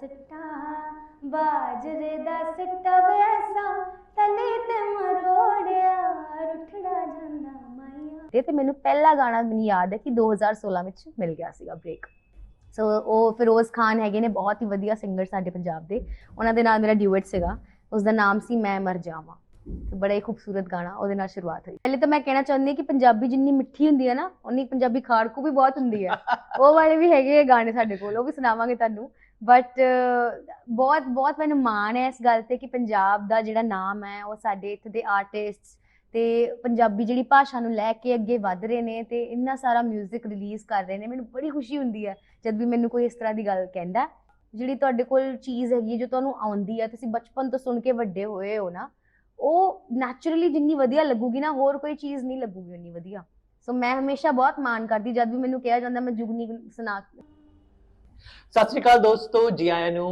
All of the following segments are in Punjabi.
ਸਿੱਟਾ ਬਾਜਰੇ ਦਾ ਸਿੱਟਾ ਵੈਸਾ ਤਲੇ ਤੇ ਮਰੋੜਿਆ ਰੁੱਠੜਾ ਜਾਂਦਾ ਮਾਈਆ ਤੇ ਤੇ ਮੈਨੂੰ ਪਹਿਲਾ ਗਾਣਾ ਮੈਨੂੰ ਯਾਦ ਹੈ ਕਿ 2016 ਵਿੱਚ ਮਿਲ ਗਿਆ ਸੀਗਾ ਬ੍ਰੇਕ ਸੋ ਉਹ ਫਿਰੋਜ਼ ਖਾਨ ਹੈਗੇ ਨੇ ਬਹੁਤ ਹੀ ਵਧੀਆ ਸਿੰਗਰ ਸਾਡੇ ਪੰਜਾਬ ਦੇ। ਉਹਨਾਂ ਦੇ ਨਾਲ ਮੇਰਾ ਡਿਊਟ ਸੀਗਾ। ਉਸ ਦਾ ਨਾਮ ਸੀ ਮੈਂ ਮਰ ਜਾਵਾਂ। ਤੇ ਬੜਾ ਹੀ ਖੂਬਸੂਰਤ ਗਾਣਾ ਉਹਦੇ ਨਾਲ ਸ਼ੁਰੂਆਤ ਹੋਈ। ਪਹਿਲੇ ਤਾਂ ਮੈਂ ਕਹਿਣਾ ਚਾਹੁੰਦੀ ਹਾਂ ਕਿ ਪੰਜਾਬੀ ਜਿੰਨੀ ਮਿੱਠੀ ਹੁੰਦੀ ਹੈ ਨਾ ਉਨੀ ਪੰਜਾਬੀ ਖਾੜਕੂ ਵੀ ਬਹੁਤ ਹੁੰਦੀ ਹੈ। ਉਹ ਵਾਲੇ ਵੀ ਹੈਗੇ ਆ ਗਾਣੇ ਸਾਡੇ ਕੋਲ ਉਹ ਵੀ ਸੁਣਾਵਾਂਗੇ ਤੁਹਾਨੂੰ। ਬਟ uh, ਬਹੁਤ ਬਹੁਤ ਮੈਨੂੰ ਮਾਣ ਹੈ ਇਸ ਗੱਲ ਤੇ ਕਿ ਪੰਜਾਬ ਦਾ ਜਿਹੜਾ ਨਾਮ ਹੈ ਉਹ ਸਾਡੇ ਇੱਥੇ ਦੇ ਆਰਟਿਸਟਸ ਤੇ ਪੰਜਾਬੀ ਜਿਹੜੀ ਭਾਸ਼ਾ ਨੂੰ ਲੈ ਕੇ ਅੱਗੇ ਵਧ ਰਹੇ ਨੇ ਤੇ ਇੰਨਾ ਸਾਰਾ 뮤직 ਰਿਲੀਜ਼ ਕਰ ਰਹੇ ਨੇ ਮੈਨੂੰ ਬੜੀ ਖੁਸ਼ੀ ਹੁੰਦੀ ਹੈ ਜਦ ਵੀ ਮੈਨੂੰ ਕੋਈ ਇਸ ਤਰ੍ਹਾਂ ਦੀ ਗੱਲ ਕਹਿੰਦਾ ਜਿਹੜੀ ਤੁਹਾਡੇ ਕੋਲ ਚੀਜ਼ ਹੈਗੀ ਹੈ, ਜੋ ਤੁਹਾਨੂੰ ਆਉਂਦੀ ਹੈ ਤੁਸੀਂ ਬਚਪਨ ਤੋਂ ਸੁਣ ਕੇ ਵੱਡੇ ਹੋਏ ਹੋ ਨਾ ਉਹ ਨੈਚੁਰਲੀ ਜਿੰਨੀ ਵਧੀਆ ਲੱਗੂਗੀ ਨਾ ਹੋਰ ਕੋਈ ਚੀਜ਼ ਨਹੀਂ ਲੱਗੂਗੀ ਉਨੀ ਵਧੀਆ। ਸੋ ਮੈਂ ਹਮੇਸ਼ਾ ਬਹੁਤ ਮਾਣ ਕਰਦੀ ਜਦ ਵੀ ਮੈਨੂੰ ਕਿਹਾ ਜਾਂਦਾ ਮੈਂ ਜੁਗਨੀ ਸੁਣਾ ਸਤਿ ਸ਼੍ਰੀ ਅਕਾਲ ਦੋਸਤੋ ਜੀ ਆਇਆਂ ਨੂੰ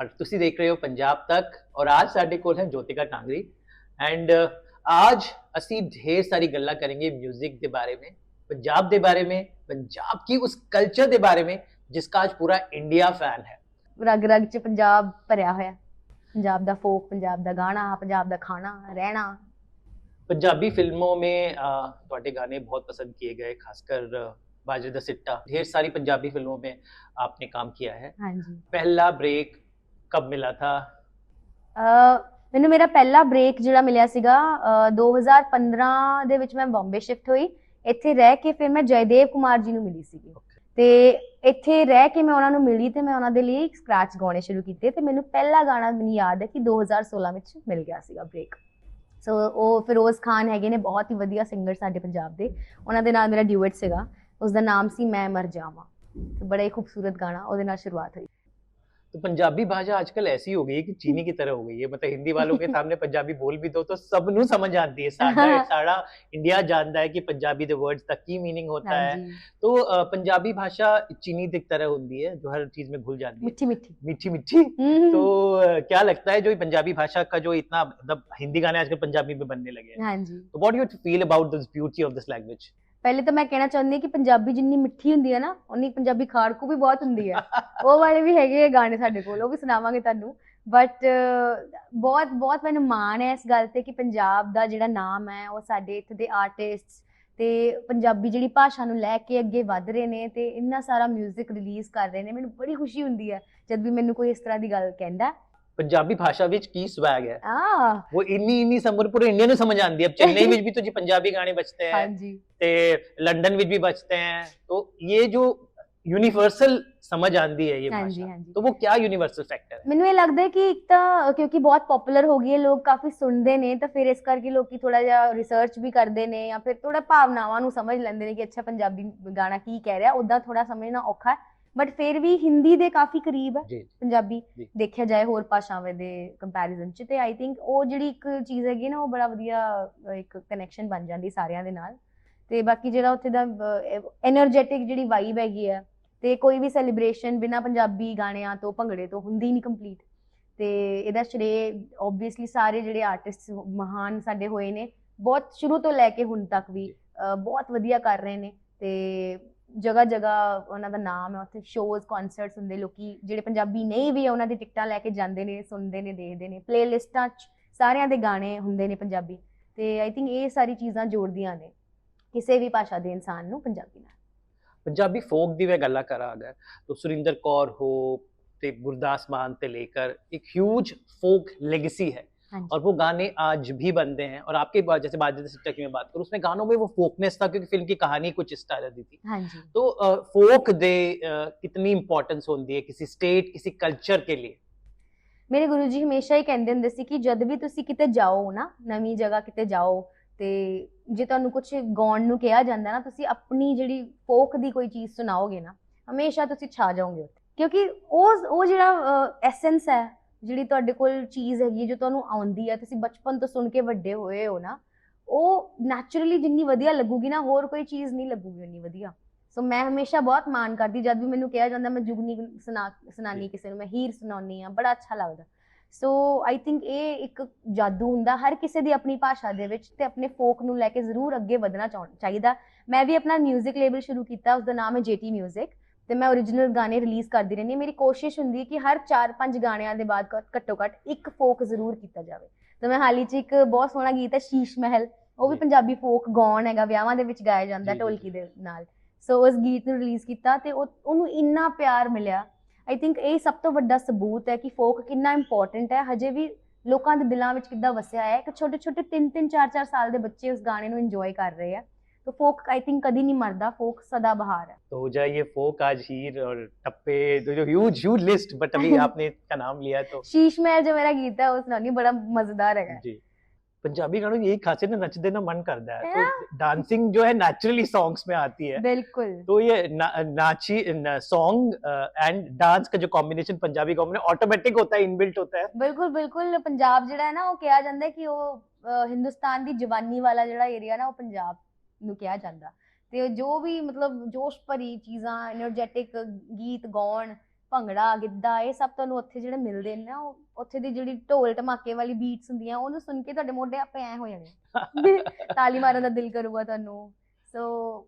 ਔਰ ਤੁਸੀਂ ਦੇਖ ਰਹੇ ਹੋ ਪੰਜਾਬ ਤੱਕ ਔਰ ਅੱਜ ਸਾਡੇ ਕੋਲ ਹੈ ਜੋਤਿਕਾ ਟਾਂਗਰੀ ਐਂਡ आज ਅਸੀਂ ढेर सारी ਗੱਲਾਂ करेंगे म्यूजिक ਦੇ ਬਾਰੇ में पंजाब ਦੇ ਬਾਰੇ में पंजाब की उस कल्चर ਦੇ ਬਾਰੇ में जिसका आज पूरा इंडिया फैन है ਰਗ ਰਗ ਚ ਪੰਜਾਬ ਭਰਿਆ ਹੋਇਆ ਪੰਜਾਬ ਦਾ ਫੋਕ ਪੰਜਾਬ ਦਾ ਗਾਣਾ ਪੰਜਾਬ ਦਾ ਖਾਣਾ ਰਹਿਣਾ पंजाबी फिल्मों में अ, ਤੁਹਾਡੇ गाने बहुत पसंद किए गए खासकर अ, बाजरे दा सिट्टा ढेर सारी पंजाबी फिल्मों में आपने काम किया है ਹਾਂਜੀ पहला ब्रेक कब मिला था ਅਹ ਮੈਨੂੰ ਮੇਰਾ ਪਹਿਲਾ ਬ੍ਰੇਕ ਜਿਹੜਾ ਮਿਲਿਆ ਸੀਗਾ ਅਹ 2015 ਦੇ ਵਿੱਚ ਮੈਂ ਬੰਬੇ ਸ਼ਿਫਟ ਹੋਈ ਇੱਥੇ ਰਹਿ ਕੇ ਫਿਰ ਮੈਂ ਜੈਦੇਵ ਕੁਮਾਰ ਜੀ ਨੂੰ ਮਿਲੀ ਸੀਗੀ Okay. ਤੇ ਇੱਥੇ ਰਹਿ ਕੇ ਮੈਂ ਉਹਨਾਂ ਨੂੰ ਮਿਲੀ ਤੇ ਮੈਂ ਉਹਨਾਂ ਦੇ ਲਈ ਸਕ੍ਰੈਚ ਗਾਉਣੇ ਸ਼ੁਰੂ ਕੀਤੇ ਤੇ ਮੈਨੂੰ ਪਹਿਲਾ ਗਾਣਾ ਮੈਨੂੰ ਯਾਦ ਹੈ ਕਿ 2016 ਵਿੱਚ ਮਿਲ ਗਿਆ ਸੀਗਾ ਬ੍ਰੇਕ ਸੋ ਉਹ ਫਿਰੋਜ਼ ਖਾਨ ਹੈਗੇ ਨੇ ਬਹੁਤ ਹੀ ਵਧੀਆ ਸਿੰਗਰ ਸਾਡੇ ਪੰਜਾਬ ਦੇ ਉਹਨਾਂ ਦੇ ਨਾਲ ਮੇਰਾ ਡਿਊਟ ਸੀਗਾ ਉਸ ਦਾ ਨਾਮ ਸੀ ਮੈਂ ਮਰ ਜਾਵਾਂ ਤੇ ਬੜਾ ਹੀ ਖੂਬਸੂਰਤ ਗਾਣਾ ਉਹਦੇ ਨਾਲ ਸ਼ੁਰੂਆਤ ਹੋਈ तो पंजाबी भाषा आजकल ऐसी हो गई है कि चीनी की तरह हो गई है मतलब हिंदी वालों के सामने पंजाबी बोल भी दो तो सब नु समझ आती है सारा सारा इंडिया जानता है कि पंजाबी दे वर्ड्स तक की मीनिंग होता है ਹਾਂਜੀ तो अ, पंजाबी भाषा चीनी की तरह होती है जो हर चीज में घुल जाती है ਮਿੱਠੀ ਮਿੱਠੀ मीठी मीठी ਹਮ, तो अ, क्या लगता है जो ये पंजाबी भाषा का जो इतना मतलब हिंदी गाने आजकल पंजाबी में बनने लगे हैं ਹਾਂਜੀ तो what you feel about this beauty of this language ਪਹਿਲੇ ਤਾਂ ਮੈਂ ਕਹਿਣਾ ਚਾਹੁੰਦੀ ਹਾਂ ਕਿ ਪੰਜਾਬੀ ਜਿੰਨੀ ਮਿੱਠੀ ਹੁੰਦੀ ਹੈ ਨਾ ਉਨੀ ਪੰਜਾਬੀ ਖਾੜਕੂ ਵੀ ਬਹੁਤ ਹੁੰਦੀ ਹੈ। ਉਹ ਵਾਲੇ ਵੀ ਹੈਗੇ ਆ ਗਾਣੇ ਸਾਡੇ ਕੋਲ, ਉਹ ਵੀ ਸੁਣਾਵਾਂਗੇ ਤੁਹਾਨੂੰ। ਬਟ ਬਹੁਤ ਬਹੁਤ ਮੈਨੂੰ ਮਾਣ ਹੈ ਇਸ ਗੱਲ ਤੇ ਕਿ ਪੰਜਾਬ ਦਾ ਜਿਹੜਾ ਨਾਮ ਹੈ, ਉਹ ਸਾਡੇ ਇੱਥੇ ਦੇ ਆਰਟਿਸਟਸ ਤੇ ਪੰਜਾਬੀ ਜਿਹੜੀ ਭਾਸ਼ਾ ਨੂੰ ਲੈ ਕੇ ਅੱਗੇ ਵਧ ਰਹੇ ਨੇ ਤੇ ਇੰਨਾ ਸਾਰਾ 뮤직 ਰਿਲੀਜ਼ ਕਰ ਰਹੇ ਨੇ, ਮੈਨੂੰ ਬੜੀ ਖੁਸ਼ੀ ਹੁੰਦੀ ਹੈ ਜਦ ਵੀ ਮੈਨੂੰ ਕੋਈ ਇਸ ਤਰ੍ਹਾਂ ਦੀ ਗੱਲ ਕਹਿੰਦਾ। पंजाबी भाषा विच की स्वैग है ਆ वो इन्नी इन्नी समझ पूरे इंडिया ਨੂੰ समझ आती है अब चेन्नई में भी तो जी पंजाबी गाने बजते हैं ਹਾਂਜੀ ते लंदन में भी बजते हैं तो ये जो यूनिवर्सल समझ आती है ये ਹਾਂਜੀ भाषा ਹਾਂਜੀ तो वो क्या यूनिवर्सल फैक्टर है ਮੈਨੂੰ ਇਹ ਲੱਗਦਾ ਹੈ ਕਿ ਇੱਕ ਤਾਂ ਕਿਉਂਕਿ ਬਹੁਤ ਪਪੂਲਰ ਹੋ ਗਈ ਹੈ ਲੋਕ ਕਾਫੀ ਸੁਣਦੇ ਨੇ ਤਾਂ ਫਿਰ ਇਸ ਕਰਕੇ ਲੋਕੀ ਥੋੜਾ ਜਿਹਾ ਰਿਸਰਚ ਵੀ ਕਰਦੇ ਨੇ ਜਾਂ ਫਿਰ ਥੋੜਾ ਭਾਵਨਾਵਾਂ ਨੂੰ ਸਮਝ ਲੈਂਦੇ ਨੇ ਕਿ ਅੱਛਾ ਪੰਜਾਬੀ ਗਾਣਾ ਕੀ ਕਹਿ ਰਿਹਾ ਉਦਾਂ ਥੋੜਾ ਸਮਝਣਾ ਔਖਾ ਹੈ ਬਟ ਫਿਰ ਵੀ ਹਿੰਦੀ ਦੇ ਕਾਫੀ ਕਰੀਬ ਹੈ ਪੰਜਾਬੀ। ਦੇਖਿਆ ਜਾਏ ਹੋਰ ਭਾਸ਼ਾਵਾਂ ਦੇ ਕੰਪੈਰੀਜ਼ਨ ਚ ਤੇ ਆਈ ਥਿੰਕ ਉਹ ਜਿਹੜੀ ਇੱਕ ਚੀਜ਼ ਹੈਗੀ ਨਾ ਉਹ ਬੜਾ ਵਧੀਆ ਇੱਕ ਕਨੈਕਸ਼ਨ ਬਣ ਜਾਂਦੀ ਸਾਰਿਆਂ ਦੇ ਨਾਲ। ਤੇ ਬਾਕੀ ਜਿਹੜਾ ਉੱਥੇ ਦਾ એનર્ਜੈਟਿਕ ਜਿਹੜੀ ਵਾਈਬ ਹੈਗੀ ਆ ਤੇ ਕੋਈ ਵੀ ਸੈਲੀਬ੍ਰੇਸ਼ਨ ਬਿਨਾ ਪੰਜਾਬੀ ਗਾਣਿਆਂ ਤੋਂ ਭੰਗੜੇ ਤੋਂ ਹੁੰਦੀ ਨਹੀਂ ਕੰਪਲੀਟ ਤੇ ਇਹਦਾ ਸ਼੍ਰੇ ਆਬਵੀਅਸਲੀ ਸਾਰੇ ਜਿਹੜੇ ਆਰਟਿਸਟ ਮਹਾਨ ਸਾਡੇ ਹੋਏ ਨੇ ਬਹੁਤ ਸ਼ੁਰੂ ਤੋਂ ਲੈ ਕੇ ਹੁਣ ਤੱਕ ਵੀ ਬਹੁਤ ਵਧੀਆ ਕਰ ਰਹੇ ਨੇ। ਤੇ ਜਗ੍ਹਾ ਜਗ੍ਹਾ ਉਹਨਾਂ ਦਾ ਨਾਮ ਹੈ, ਉੱਥੇ ਸ਼ੋਜ਼ ਕਨਸਰਟਸ ਹੁੰਦੇ, ਲੋਕੀ ਜਿਹੜੇ ਪੰਜਾਬੀ ਨਹੀਂ ਵੀ, ਉਹਨਾਂ ਦੀ ਟਿਕਟਾਂ ਲੈ ਕੇ ਜਾਂਦੇ ਨੇ, ਸੁਣਦੇ ਨੇ, ਦੇਖਦੇ ਨੇ ਪਲੇਲਿਸਟਾਂ 'ਚ ਸਾਰਿਆਂ ਦੇ ਗਾਣੇ ਹੁੰਦੇ ਨੇ ਪੰਜਾਬੀ ਤੇ ਆਈ ਥਿੰਕ ਇਹ ਸਾਰੀ ਚੀਜ਼ਾਂ ਜੋੜਦੀਆਂ ਨੇ, ਕਿਸੇ ਵੀ ਭਾਸ਼ਾ ਦੇ ਇਨਸਾਨ ਨੂੰ ਪੰਜਾਬੀ ਨਾਲ। ਪੰਜਾਬੀ ਫੋਕ ਦੀ ਵੇ ਗੱਲਾਂ ਕਰਾਂ ਅਗਰ, ਤਾਂ ਸੁਰਿੰਦਰ ਕੌਰ ਹੋ ਤੇ ਗੁਰਦਾਸ ਮਾਨ ਤੇ ਲੇਕਰ ਇੱਕ ਹਿਊਜ ਫੋਕ ਲੈਗੇਸੀ ਹੈ। और वो गाने आज भी बनते हैं और आपके बाद जैसे बाजे सिट्टा की मैं बात करूं उसमें गानों में वो फोकनेस था क्योंकि फिल्म की कहानी कुछ इस तरह दी थी ਹਾਂਜੀ तो फोक दे अ, कितनी इंपॉर्टेंस होती है किसी स्टेट किसी कल्चर के लिए ਮੇਰੇ ਗੁਰੂ ਜੀ ਹਮੇਸ਼ਾ ਹੀ ਕਹਿੰਦੇ ਹੁੰਦੇ ਸੀ ਕਿ ਜਦ ਵੀ ਤੁਸੀਂ ਕਿਤੇ ਜਾਓ ਨਾ ਨਵੀਂ ਜਗ੍ਹਾ ਕਿਤੇ ਜਾਓ ਤੇ ਜੇ ਤੁਹਾਨੂੰ ਕੁਝ ਗਾਉਣ ਨੂੰ ਕਿਹਾ ਜਾਂਦਾ ਨਾ ਤੁਸੀਂ ਆਪਣੀ ਜਿਹੜੀ ਫੋਕ ਦੀ ਕੋਈ ਚੀਜ਼ ਸੁਣਾਓਗੇ ਨਾ ਹਮੇਸ਼ਾ ਤੁਸੀਂ ਛਾ ਜਾਓਗੇ ਉੱਥੇ ਕਿਉਂਕਿ ਉਹ ਉਹ ਜਿਹੜਾ ਐਸੈਂਸ ਹੈ ਜਿਹੜੀ ਤੁਹਾਡੇ ਕੋਲ ਚੀਜ਼ ਹੈਗੀ ਹੈ, ਜੋ ਤੁਹਾਨੂੰ ਆਉਂਦੀ ਹੈ ਤੁਸੀਂ ਬਚਪਨ ਤੋਂ ਸੁਣ ਕੇ ਵੱਡੇ ਹੋਏ ਹੋ ਨਾ ਉਹ ਨੈਚੁਰਲੀ ਜਿੰਨੀ ਵਧੀਆ ਲੱਗੂਗੀ ਨਾ ਹੋਰ ਕੋਈ ਚੀਜ਼ ਨਹੀਂ ਲੱਗੂਗੀ ਉਨੀ ਵਧੀਆ ਸੋ ਮੈਂ ਹਮੇਸ਼ਾ ਬਹੁਤ ਮਾਣ ਕਰਦੀ ਜਦ ਵੀ ਮੈਨੂੰ ਕਿਹਾ ਜਾਂਦਾ ਮੈਂ ਜੁਗਨੀ ਸੁਣਾ ਸੁਣਾਨੀ ਕਿਸੇ ਨੂੰ ਮੈਂ ਹੀਰ ਸੁਣਾਉਣੀ ਆ ਬੜਾ ਅੱਛਾ ਲੱਗਦਾ ਸੋ ਆਈ ਥਿੰਕ ਇਹ ਇੱਕ ਜਾਦੂ ਹੁੰਦਾ ਹਰ ਕਿਸੇ ਦੀ ਆਪਣੀ ਭਾਸ਼ਾ ਦੇ ਵਿੱਚ ਤੇ ਆਪਣੇ ਫੋਕ ਨੂੰ ਲੈ ਕੇ ਜ਼ਰੂਰ ਅੱਗੇ ਵਧਣਾ ਚਾਹੁੰ- ਚਾਹੀਦਾ ਮੈਂ ਵੀ ਆਪਣਾ 뮤직 ਲੇਬਲ ਸ਼ੁਰੂ ਕੀਤਾ ਉਸ ਦਾ ਨਾਮ ਹੈ ਜੇਟੀ 뮤직 ਤੇ ਮੈਂ origignal ਗਾਣੇ ਰਿਲੀਜ਼ ਕਰਦੀ ਰਹਿੰਦੀ ਹਾਂ। ਮੇਰੀ ਕੋਸ਼ਿਸ਼ ਹੁੰਦੀ ਹੈ ਕਿ ਹਰ 4-5 ਗਾਣਿਆਂ ਦੇ ਬਾਅਦ ਘੱਟੋ ਘੱਟ ਇੱਕ ਫੋਕ ਜ਼ਰੂਰ ਕੀਤਾ ਜਾਵੇ। ਤੇ ਮੈਂ ਹਾਲ ਹੀ ਚ ਇੱਕ ਬਹੁਤ ਸੋਹਣਾ ਗੀਤ ਹੈ ਸ਼ੀਸ਼ ਮਹਿਲ। ਉਹ ਵੀ। ਪੰਜਾਬੀ ਫੋਕ ਗਾਉਣ ਹੈਗਾ ਵਿਆਹਾਂ ਦੇ ਵਿੱਚ ਗਾਇਆ ਜਾਂਦਾ ਢੋਲਕੀ ਦੇ ਨਾਲ। ਸੋ ਉਸ ਗੀਤ ਨੂੰ ਰਿਲੀਜ਼ ਕੀਤਾ ਤੇ ਉਹ- ਉਹਨੂੰ ਇੰਨਾ ਪਿਆਰ ਮਿਲਿਆ। ਆਈ ਥਿੰਕ ਇਹ ਸਭ ਤੋਂ ਵੱਡਾ ਸਬੂਤ ਹੈ ਕਿ ਫੋਕ ਕਿੰਨਾ ਇੰਪੋਰਟੈਂਟ ਹੈ। ਹਜੇ ਵੀ ਲੋਕਾਂ ਦੇ ਦਿਲਾਂ ਵਿੱਚ ਕਿੱਦਾਂ ਵਸਿਆ ਹੈ ਕਿ ਛੋਟੇ ਛੋਟੇ 3-3 4-4 ਸਾਲ ਦੇ ਬੱਚੇ ਉਸ ਗਾਣੇ ਨੂੰ ਇੰਜੋਏ ਕਰ ਰਹੇ ਆ। ਤਾਂ ਫੋਕ ਆਈ ਥਿੰਕ ਕਦੀ ਨਹੀਂ ਮਰਦਾ ਫੋਕ ਸਦਾ बहार है तो हो जाए ये फोक आज हीर और टप्पे तो जो ह्यूज ह्यूज लिस्ट बट अभी आपने इसका नाम लिया है तो शीश महल जो मेरा गीत है उस नानी बड़ा मजेदार है जी पंजाबी गानों की यही खासियत है नच देना मन करता है है तो डांसिंग जो है नेचुरली सॉन्ग्स में आती है बिल्कुल तो ये ना, नाची सॉन्ग एंड डांस का जो कॉम्बिनेशन पंजाबी कॉम्बिनेशन ऑटोमेटिक होता है इनबिल्ट होता है ਬਿਲਕੁਲ ਬਿਲਕੁਲ ਪੰਜਾਬ ਜਿਹੜਾ ਹੈ ਨਾ ਉਹ ਕਿਹਾ ਜਾਂਦਾ ਹੈ ਕਿ ਉਹ ਅਹ, ਹਿੰਦੁਸਤਾਨ ਦੀ ਜਵਾਨੀ ਵਾਲਾ ਜਿਹੜਾ ਏਰੀਆ ਨਾ ਉਹ ਪੰਜਾਬ ਨੂੰ ਕਿਹਾ ਜਾਂਦਾ। ਤੇ ਜੋ ਵੀ ਮਤਲਬ ਜੋਸ਼ ਭਰੀ ਚੀਜ਼ਾਂ એનર્ਜੈਟਿਕ ਗੀਤ ਗਾਉਣ ਭੰਗੜਾ ਗਿੱਧਾ ਇਹ ਸਭ ਤੁਹਾਨੂੰ ਉੱਥੇ ਜਿਹੜੇ ਮਿਲਦੇ ਨੇ ਨਾ ਉੱਥੇ ਦੀ ਜਿਹੜੀ ਢੋਲ ਟਮਾਕੇ ਵਾਲੀ ਬੀਟਸ ਹੁੰਦੀਆਂ ਉਹਨੂੰ ਸੁਣ ਕੇ ਤੁਹਾਡੇ ਮੋਢੇ ਆਪੇ ਐ ਹੋ ਜਾਣੇ। ਤਾਲੀ ਮਾਰਨ ਦਾ ਦਿਲ ਕਰੂਗਾ ਤੁਹਾਨੂੰ। ਸੋ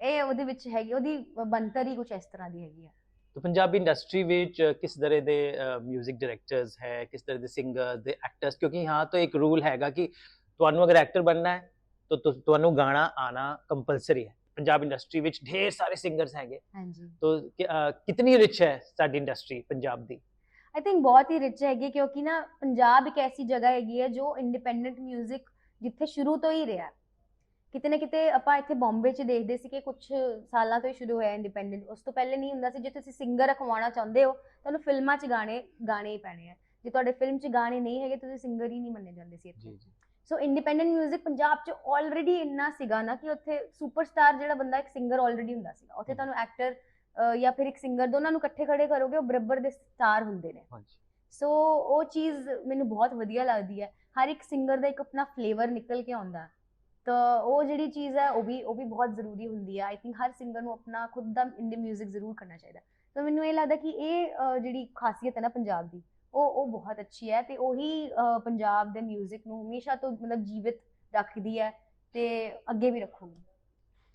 ਇਹ ਉਹਦੇ ਵਿੱਚ ਹੈਗੀ ਉਹਦੀ ਬੰਤਰ ਹੀ ਕੁਝ ਇਸ ਤਰ੍ਹਾਂ ਦੀ ਹੈਗੀ ਆ। ਤੋ ਪੰਜਾਬੀ ਇੰਡਸਟਰੀ ਵਿੱਚ ਕਿਸ ਤਰ੍ਹਾਂ ਦੇ 뮤직 ਡਾਇਰੈਕਟਰਸ ਹੈ ਕਿਸ ਤਰ੍ਹਾਂ ਦੇ ਸਿੰਗਰਸ ਦੇ ਐਕਟਰਸ ਕਿਉਂਕਿ ਹਾਂ ਤਾਂ ਇੱਕ ਰੂਲ ਹੈਗਾ ਕਿ ਤੁਹਾਨੂੰ ਅਗਰ ਐਕਟਰ ਬਣਨਾ ਹੈ ਤਾਂ ਤੁ- ਤੁਹਾਨੂੰ ਗਾਣਾ ਆਣਾ ਕੰਪਲਸਰੀ ਹੈ। ਪੰਜਾਬ ਇੰਡਸਟਰੀ ਵਿੱਚ ਢੇਰ ਸਾਰੇ ਸਿੰਗਰਸ ਹੈਗੇ। ਹਾਂਜੀ। ਤਾਂ ਕਿਤਨੀ ਰਿਚ ਹੈ ਸਾਡੀ ਇੰਡਸਟਰੀ ਪੰਜਾਬ ਦੀ? ਆਈ ਥਿੰਕ ਬਹੁਤ ਹੀ ਰਿਚ ਹੈਗੀ ਕਿਉਂਕਿ ਨਾ ਪੰਜਾਬ ਇੱਕ ਐਸੀ ਜਗ੍ਹਾ ਹੈਗੀ ਹੈ ਜੋ ਇੰਡੀਪੈਂਡੈਂਟ 뮤직 ਜਿੱਥੇ ਸ਼ੁਰੂ ਤੋਂ ਹੀ ਰਿਹਾ। ਕਿਤੇ ਨਾ ਕਿਤੇ ਆਪਾਂ ਇੱਥੇ ਬੰਬੇ 'ਚ ਦੇਖਦੇ ਸੀ ਕਿ ਕੁਝ ਸਾਲਾਂ ਤੋਂ ਹੀ ਸ਼ੁਰੂ ਹੋਇਆ ਇੰਡੀਪੈਂਡੈਂਟ ਉਸ ਤੋਂ ਪਹਿਲੇ ਨਹੀਂ ਹੁੰਦਾ ਸੀ ਜੇ ਤੁਸੀਂ ਸਿੰਗਰ ਰਖਵਾਉਣਾ ਚਾਹੁੰਦੇ ਹੋ ਤੁਹਾਨੂੰ ਫਿਲਮਾਂ 'ਚ ਗਾਣੇ ਗਾਣੇ ਹੀ ਪੈਣੇ ਆ। ਜੇ ਤੁਹਾਡੇ ਫਿਲਮ 'ਚ ਗਾਣੇ ਨਹੀਂ ਹੈਗੇ ਤੁਸੀਂ ਸਿੰਗਰ ਹੀ ਨਹੀਂ ਮੰਨੇ ਜਾਂਦੇ ਸੀ ਇੱਥੇ। ਸੋ ਇੰਡੀਪੈਂਡੈਂਟ 뮤직 ਪੰਜਾਬ 'ਚ ਆਲਰੇਡੀ ਇੰਨਾ ਸੀਗਾ ਨਾ ਕਿ ਉੱਥੇ ਸੁਪਰਸਟਾਰ ਜਿਹੜਾ ਬੰਦਾ ਇੱਕ ਸਿੰਗਰ ਆਲਰੇਡੀ ਹੁੰਦਾ ਸੀਗਾ ਉੱਥੇ ਤੁਹਾਨੂੰ ਐਕਟਰ ਜਾਂ ਫਿਰ ਇੱਕ ਸਿੰਗਰ ਦੋਨਾਂ ਨੂੰ ਇਕੱਠੇ ਖੜੇ ਕਰੋਗੇ ਉਹ ਬਰਾਬਰ ਦੇ ਸਟਾਰ ਹੁੰਦੇ ਨੇ ਹਾਂਜੀ ਸੋ ਉਹ ਚੀਜ਼ ਮੈਨੂੰ ਬਹੁਤ ਵਧੀਆ ਲੱਗਦੀ ਹੈ ਹਰ ਇੱਕ ਸਿੰਗਰ ਦਾ ਇੱਕ ਆਪਣਾ ਫਲੇਵਰ ਨਿਕਲ ਕੇ ਆਉਂਦਾ ਹੈ। ਤਾਂ ਉਹ ਜਿਹੜੀ ਚੀਜ਼ ਹੈ ਉਹ ਵੀ ਉਹ ਵੀ ਬਹੁਤ ਜ਼ਰੂਰੀ ਹੁੰਦੀ ਹੈ ਆਈ ਥਿੰਕ ਹਰ ਸਿੰਗਰ ਨੂੰ ਆਪਣਾ ਖੁਦ ਦਾ ਇੰਡੀ 뮤직 ਜ਼ਰੂਰ ਕਰਨਾ ਚਾਹੀਦਾ ਤਾਂ ਮੈਨੂੰ ਇਹ ਲੱਗਦਾ ਕਿ ਇਹ ਅਹ, ਜਿਹੜੀ ਖਾਸੀਅਤ ਹੈ ਨਾ ਪੰਜਾਬ ਦੀ ਉਹ ਉਹ ਬਹੁਤ ਅੱਛੀ ਹੈ ਤੇ ਉਹੀ ਅਹ, ਪੰਜਾਬ ਦੇ 뮤직 ਨੂੰ ਹਮੇਸ਼ਾ ਤੋਂ ਮਤਲਬ ਜੀਵਿਤ ਰੱਖਦੀ ਹੈ ਤੇ ਅੱਗੇ ਵੀ ਰੱਖੂਗੀ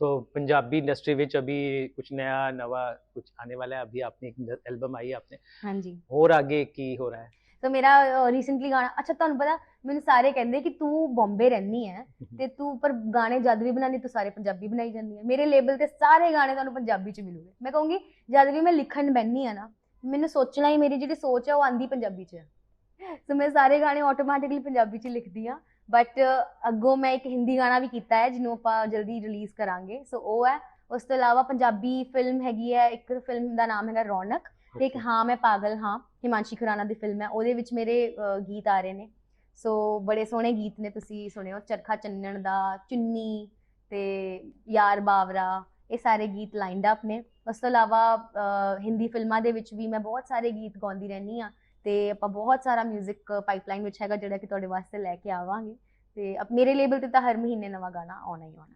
तो पंजाबी इंडस्ट्री ਵਿੱਚ अभी कुछ नया नवा कुछ आने वाला है अभी आपने एक एल्बम आई है आपने ਹਾਂਜੀ और आगे की हो रहा है ਤਾਂ ਮੇਰਾ ਰੀਸੈਂਟਲੀ ਗਾਣਾ ਅੱਛਾ ਤੁਹਾਨੂੰ ਪਤਾ ਮੈਨੂੰ ਸਾਰੇ ਕਹਿੰਦੇ ਕਿ ਤੂੰ ਬੰਬੇ ਰਹਿੰਦੀ ਹੈ ਤੇ ਤੂੰ ਪਰ ਗਾਣੇ ਜਦ ਵੀ ਬਣਾਉਂਦੀ ਤੂੰ ਸਾਰੇ ਪੰਜਾਬੀ ਬਣਾਈ ਜਾਂਦੀ ਹੈ ਮੇਰੇ ਲੇਬਲ ਤੇ ਸਾਰੇ ਗਾਣੇ ਤੁਹਾਨੂੰ ਪੰਜਾਬੀ ਚ ਮਿਲੂਗੇ ਮੈਂ ਕਹੂੰਗੀ ਜਦ ਵੀ ਮੈਂ ਲਿਖਣ ਬੈਠੀ ਆ ਨਾ ਮੈਨੂੰ ਸੋਚਣਾ ਹੀ ਮੇਰੀ ਜਿਹੜੀ ਸੋਚ ਹੈ ਉਹ ਆਂਦੀ ਪੰਜਾਬੀ ਚ। ਸੋ ਮੈਂ ਸਾਰੇ ਗਾਣੇ ਆਟੋਮੈਟਿਕਲੀ ਪੰਜਾਬੀ ਚ ਲਿਖਦੀ ਆ। ਬਟ ਅੱਗੋਂ ਮੈਂ ਇੱਕ ਹਿੰਦੀ ਗਾਣਾ ਵੀ ਕੀਤਾ ਹੈ ਜਿਹਨੂੰ ਆਪਾਂ ਜਲਦੀ ਰਿਲੀਜ਼ ਕਰਾਂਗੇ। ਸੋ ਉਹ ਹੈ ਉਸ ਤੋਂ ਇਲਾਵਾ ਪੰਜਾਬੀ ਫਿਲਮ ਹੈਗੀ ਹੈ ਇੱਕ ਫਿਲਮ ਦਾ ਨਾਮ ਹੈਗਾ ਰੌਣਕ। ਤੇ ਇੱਕ ਹਾਂ ਮੈਂ ਪਾਗਲ ਹਾਂ ਹਿਮਾਂਸ਼ੀ ਖੁਰਾਨਾ ਦੀ ਫਿਲਮ ਹੈ। ਉਹਦੇ ਵਿੱਚ ਮੇਰੇ ਗੀਤ ਆ ਰਹੇ ਨੇ। ਸੋ ਬੜੇ ਸੋਹਣੇ ਗੀਤ ਨੇ ਤੁਸੀਂ ਸੁਣਿਓ। ਚਰਖਾ ਚੰਨਣ ਦਾ ਚੁੰਨੀ ਤੇ ਯਾਰ ਬਾਵਰਾ ਇਹ ਸਾਰੇ ਗੀਤ ਲਾਈਨਡ ਅਪ ਨੇ। ਉਸ ਤੋਂ ਇਲਾਵਾ ਅਹ, ਹਿੰਦੀ ਫਿਲਮਾਂ ਦੇ ਵਿੱਚ ਵੀ ਮੈਂ ਬਹੁਤ ਸਾਰੇ ਗੀਤ ਗਾਉਂਦੀ ਰਹਿੰਦੀ ਆ ਤੇ ਆਪਾਂ ਬਹੁਤ ਸਾਰਾ 뮤직 ਪਾਈਪਲਾਈਨ ਵਿੱਚ ਹੈਗਾ ਜਿਹੜਾ ਕਿ ਤੁਹਾਡੇ ਵਾਸਤੇ ਲੈ ਕੇ ਆਵਾਂਗੇ ਤੇ ਅਬ ਮੇਰੇ ਲੇਬਲ ਤੇ ਤਾਂ ਹਰ ਮਹੀਨੇ ਨਵਾਂ ਗਾਣਾ ਆਉਣਾ ਹੀ ਆਉਣਾ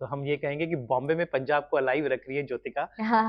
तो हम ये कहेंगे कि बॉम्बे में पंजाब को अलाइव रख रही है ज्योतिका ਹਾਂ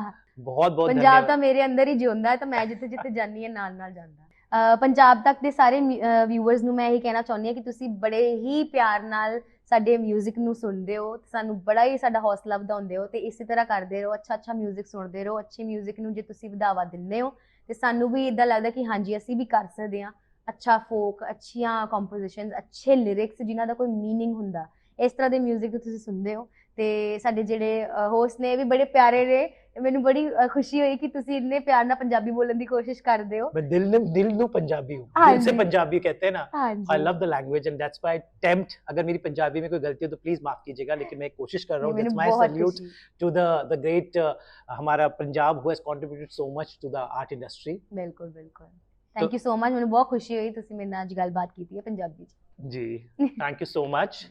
बहुत बहुत ਪੰਜਾਬ धन्यवाद ਤਾਂ ਮੇਰੇ ਅੰਦਰ ਹੀ ਜਿਉਂਦਾ ਹੈ ਤਾਂ ਮੈਂ ਜਿੱਥੇ ਜਿੱਥੇ ਜਾਂਦੀ ਹਾਂ ਨਾਲ ਨਾਲ ਜਾਂਦਾ ਅਹ ਪੰਜਾਬ ਤੱਕ ਦੇ ਸਾਰੇ ਵਿਊਅਰਸ ਨੂੰ ਮੈਂ ਇਹੀ ਕਹਿਣਾ ਚਾਹੁੰਦੀ ਹਾਂ ਕਿ ਤੁਸੀਂ ਬੜੇ ਹੀ ਪਿਆਰ ਨਾਲ ਸਾਡੇ 뮤직 ਨੂੰ ਸੁਣਦੇ ਹੋ ਤੇ ਸਾਨੂੰ ਬੜਾ ਹੀ ਸਾਡਾ ਹੌਸਲਾ ਵਧਾਉਂਦੇ ਹੋ ਤੇ ਇਸੇ ਤਰ੍ਹਾਂ ਕਰਦੇ ਰਹੋ ਅੱਛਾ ਅੱਛਾ 뮤직 ਸੁਣਦੇ ਰਹੋ ਅੱਛੇ 뮤직 ਨੂੰ ਜੇ ਤੁਸੀਂ ਵਧਾਵਾ ਦਿੰਦੇ ਹੋ ਤੇ ਸਾਨੂੰ ਵੀ ਇਦਾਂ ਲੱਗਦਾ ਕਿ ਹਾਂਜੀ ਅਸੀਂ ਵੀ ਕਰ ਸਕਦੇ ਹਾਂ ਅੱਛਾ ਫੋਕ ਅੱਛੀਆਂ ਕੰਪੋਜੀਸ਼ਨਸ ਅੱਛੇ ਲਿਰਿਕਸ ਜਿਨ੍ਹਾਂ ਦਾ ਕੋਈ मीनिंग ਹੁੰਦਾ ਇਸ ਤਰ੍ਹਾਂ ਦੇ 뮤직 ਤੁਸੀਂ ਸੁਣਦੇ ਹੋ ਤੇ ਸਾਡੇ ਜਿਹੜੇ ਹੋਸਟ ਨੇ ਇਹ ਵੀ ਬੜੇ ਪਿਆਰੇ ਨੇ ਮੈਨੂੰ ਬੜੀ ਅ, ਖੁਸ਼ੀ ਹੋਈ ਕਿ ਤੁਸੀਂ ਇੰਨੇ ਪਿਆਰ ਨਾਲ ਪੰਜਾਬੀ ਬੋਲਣ ਦੀ ਕੋਸ਼ਿਸ਼ ਕਰਦੇ ਹੋ मैं दिल ने दिल नू पंजाबी हूँ हाँ दिल से जी। पंजाबी कहते हैं ना आई ਹਾਂਜੀ love the language and that's why attempt अगर मेरी पंजाबी में कोई गलती हो तो प्लीज माफ कीजिएगा लेकिन मैं कोशिश कर रहा हूँ दैट्स माय सैल्यूट ਖੁਸ਼ੀ टू द द ग्रेट हमारा Punjab who has contributed so much to the art industry ਬਿਲਕੁਲ ਬਿਲਕੁਲ ਥੈਂਕ ਯੂ ਸੋ ਮਚ ਮੈਨੂੰ ਬਹੁਤ ਖੁਸ਼ੀ ਹੋਈ ਤੁਸੀਂ ਮੇਰੇ ਨਾਲ ਅੱਜ ਗੱਲਬਾਤ ਕੀਤੀ ਹੈ ਪੰਜਾਬੀ ਚ ਜੀ ਥੈਂਕ ਯੂ ਸੋ ਮਚ